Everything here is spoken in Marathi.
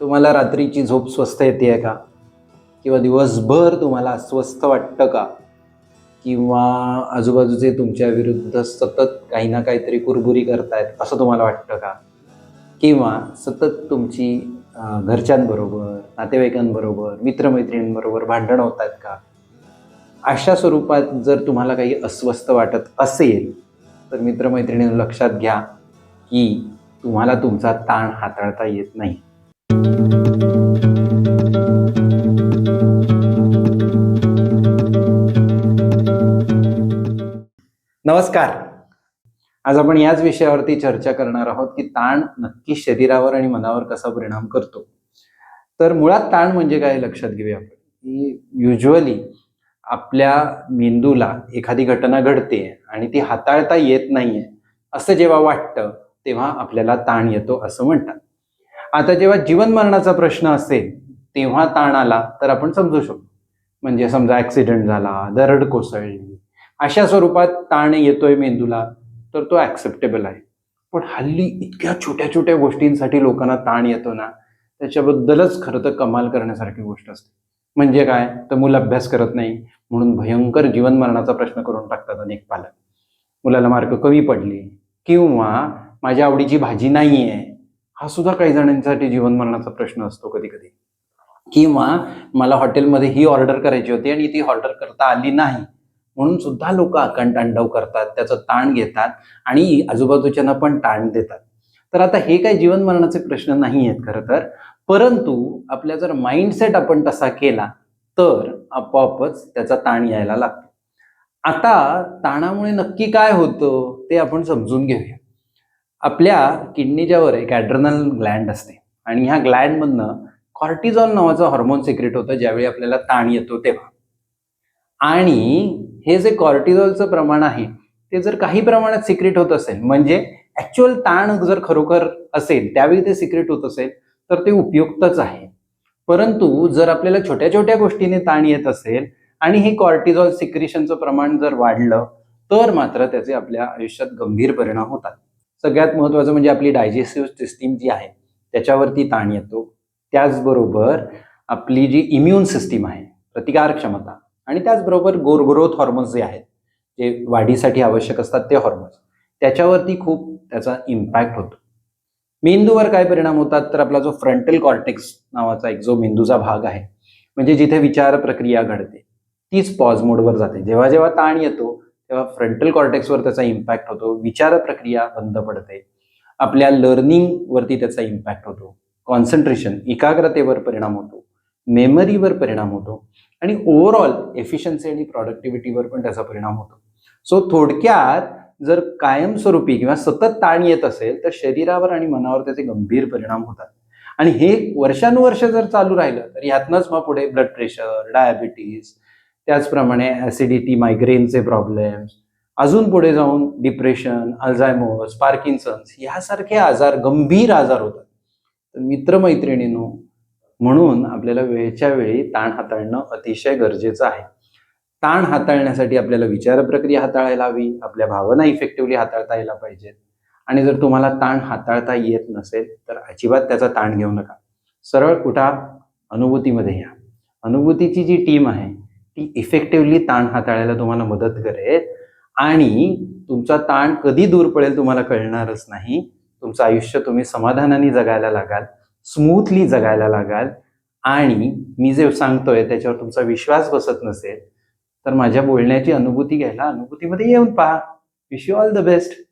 तुम्हाला रात्रीची झोप स्वस्त येते आहे का? किंवा दिवसभर तुम्हाला अस्वस्थ वाटतं का? किंवा आजूबाजूचे तुमच्या विरुद्ध सतत काही ना काहीतरी कुरबुरी करतायत असं तुम्हाला वाटतं का? किंवा सतत तुमची घरच्यांबरोबर नातेवाईकांबरोबर मित्रमैत्रिणींबरोबर भांडणं होत आहेत का? अशा स्वरूपात जर तुम्हाला काही अस्वस्थ वाटत असेल तर मित्रमैत्रिणी लक्षात घ्या की तुम्हाला तुमचा ताण हाताळता येत नाही. नमस्कार. आज आपण याच विषयावरती चर्चा करणार आहोत की ताण नक्की शरीरावर आणि मनावर कसा परिणाम करतो. तर मुळात ताण म्हणजे काय लक्षात घेऊया आपण. की युजली आपल्या मेंदूला एखादी घटना घडते आणि ती हाताळता येत नाहीये असं जेव्हा वाटतं तेव्हा आपल्याला ताण येतो असं म्हणतात. आता जेव्हा जीवन मरणाचा प्रश्न असेल तेव्हा ताण आला तर आपण समजू शकतो. म्हणजे समजा ॲक्सिडेंट झाला दरड कोसळली अशा स्वरूपात ताण येतोय मेंदूला तर तो ॲक्सेप्टेबल आहे. पण हल्ली इतक्या छोट्या छोट्या गोष्टींसाठी लोकांना ताण येतो ना त्याच्याबद्दलच खरं तर कमाल करण्यासारखी गोष्ट असते. म्हणजे काय? तर मुलं अभ्यास करत नाही म्हणून भयंकर जीवन मरणाचा प्रश्न करून टाकतात अनेक पालक. मुलाला मार्क कमी पडले किंवा माझ्या आवडीची भाजी नाही आहे हा सुद्धा काही जणांसाठी जीवन मरणाचा प्रश्न असतो कधी कधी किंवा मला हॉटेलमध्ये ही ऑर्डर करायची होती आणि ती ऑर्डर करता आली नाही. म्हणून सुद्धा लोक आकंतांडव करतात त्याचं ताण घेतात आणि आजूबाजूच्यांना पण ताण देतात. तर आता हे काही जीवन मरणाचे प्रश्न नाही आहेत खरं तर. परंतु आपल्या जर माइंडसेट आपण तसा केला तर आपोआपच त्याचा ताण यायला लागतो. आता ताणामुळे नक्की काय होतं ते आपण समजून घेऊया. आपल्या किडनीच्या वर एक ॲड्रनल ग्लँड असते. आणि ह्या ग्लँडमधनं कॉर्टिझॉल नावाचं हॉर्मोन सिक्रेट होतं ज्यावेळी आपल्याला ताण येतो तेव्हा. आणि हे जे कॉर्टिझॉलचं प्रमाण आहे ते जर काही प्रमाणात सिक्रेट होत असेल म्हणजे ऍक्च्युअल ताण जर खरोखर असेल त्यावेळी ते सिक्रेट होत असेल तर ते उपयुक्तच आहे. परंतु जर आपल्याला छोट्या छोट्या गोष्टीने ताण येत असेल आणि हे कॉर्टिझॉल सिक्रेशनचं प्रमाण जर वाढलं तर मात्र त्याचे आपल्या आयुष्यात गंभीर परिणाम होतात. सगळ्यात महत्त्वाचं म्हणजे आपली डायजेस्टिव्ह सिस्टीम जी आहे त्याच्यावरती ताण येतो. त्याचबरोबर आपली जी इम्युन सिस्टीम आहे प्रतिकार क्षमता आणि त्याचबरोबर गोर ग्रोथ हॉर्मोन्स जे आहेत जे वाढीसाठी आवश्यक असतात ते हॉर्मोन्स त्याच्यावरती खूप त्याचा इम्पॅक्ट होतो. मेंदूवर काय परिणाम होतात तर आपला जो फ्रंटल कॉर्टेक्स नावाचा एक जो मेंदूचा भाग आहे म्हणजे जिथे विचार प्रक्रिया घडते तीच पॉज मोडवर जाते. जेव्हा जेव्हा ताण येतो तेव्हा फ्रंटल कॉर्टेक्सवर त्याचा इम्पॅक्ट होतो. विचार प्रक्रिया बंद पडते. आपल्या लर्निंगवरती त्याचा इम्पॅक्ट होतो. कॉन्सन्ट्रेशन एकाग्रतेवर परिणाम होतो. मेमरीवर परिणाम होतो. आणि ओव्हरऑल एफिशियन्सी आणि प्रॉडक्टिव्हिटीवर पण त्याचा परिणाम होतो. सो थोडक्यात जर कायमस्वरूपी किंवा सतत ताण येत असेल तर शरीरावर आणि मनावर त्याचे गंभीर परिणाम होतात. आणि हे वर्षानुवर्ष जर चालू राहिलं तर ह्यातनंच मग पुढे ब्लड प्रेशर डायबिटीज त्याचप्रमाणे ॲसिडिटी मायग्रेनचे प्रॉब्लेम्स अजून पुढे जाऊन डिप्रेशन अल्झायमोस पार्किन्सन्स ह्यासारखे आजार गंभीर आजार होतात. तर मित्रमैत्रिणींनो म्हणून आपल्याला वेळच्या वेळी ताण हाताळणं अतिशय गरजेचं आहे. ताण हाताळण्यासाठी आपल्याला विचार प्रक्रिया हाताळायला हवी आपल्या भावना इफेक्टिव्हली हाताळता यायला पाहिजेत. आणि जर तुम्हाला ताण हाताळता येत नसेल तर अजिबात त्याचा ताण घेऊ नका. सरळ उठा अनुभूतीमध्ये या. अनुभूतीची जी टीम आहे ती इफेक्टिव्हली ताण हाताळायला तुम्हाला मदत करेल. आणि तुमचा ताण कधी दूर पडेल तुम्हाला कळणारच नाही. तुमचं आयुष्य तुम्ही समाधानाने जगायला लागाल स्मूथली जगायला लागाल. आणि मी जे सांगतोय त्याच्यावर तुमचा विश्वास बसत नसेल तर माझ्या बोलण्याची अनुभूती घ्यायला अनुभूतीमध्ये येऊन पहा. Wish you all the best